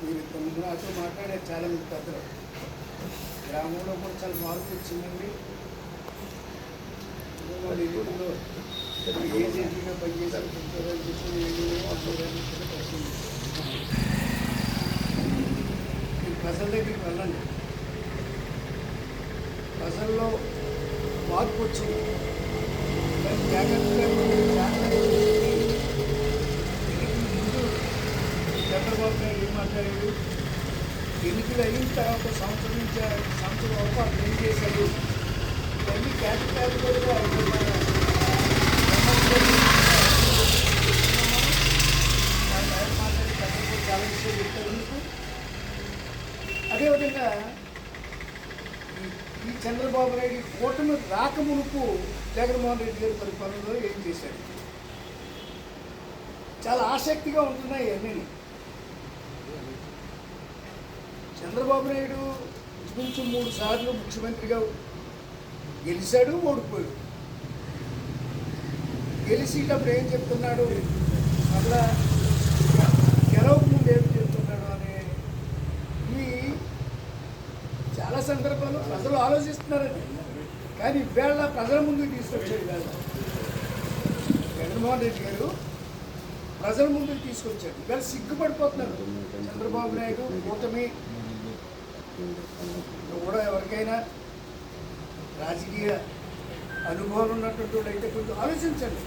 మీరు తొమ్మిది నాతో మాట్లాడే చాలా మంది పెద్దలు. గ్రామంలో కూడా చాలా మార్పు వచ్చిందండి. వాళ్ళు ఏ ఏజెంట్గా పనిచేసారు చెప్పి ఎన్నికలు ప్రజల దగ్గరికి వెళ్ళండి. ప్రజల్లో మార్పు వచ్చింది కానీ జాగ్రత్తగా మీరు జాగ్రత్తగా ఎన్నికల ముందు చంద్రబాబు నాయుడు ఏం మాట్లాడాడు ఎన్నికలు అయిన తర్వాత సంవత్సరం నుంచి ఆ సంవత్సరం వరకు అతను ఏం చేశాడు ఇవన్నీ క్యాపిటల్ కూడా చాలా విషయాలు చెప్తారు మీకు అదేవిధంగా ఈ- చంద్రబాబు నాయుడు కూటమి రాకమునుపు జగన్మోహన్ రెడ్డి గారి పరిపాలనలో ఏం చేశాడు చాలా ఆసక్తిగా ఉంటున్నాయి అన్నీ చంద్రబాబు నాయుడు నుంచి మూడు సార్లు ముఖ్యమంత్రిగా గెలిచాడు ఓడిపోయాడు. గెలిచేటప్పుడు ఏం చెప్తున్నాడు? మళ్ళా గెలవక ముందు ఏం చెప్తున్నాడు అనే ఇవి చాలా సందర్భాలు ప్రజలు ఆలోచిస్తున్నారండి. కానీ ఇవాళ ప్రజల ముందుకు తీసుకొచ్చారు ఇవాళ. జగన్మోహన్ రెడ్డి గారు ప్రజల ముందుకు తీసుకొచ్చారు. ఇవాళ సిగ్గుపడిపోతున్నారు. చంద్రబాబు నాయుడు కూటమి. కూడా ఎవరికైనా రాజకీయ అనుభవం ఉన్నటువంటి వాళ్ళు అయితే కొంచెం ఆలోచించండి.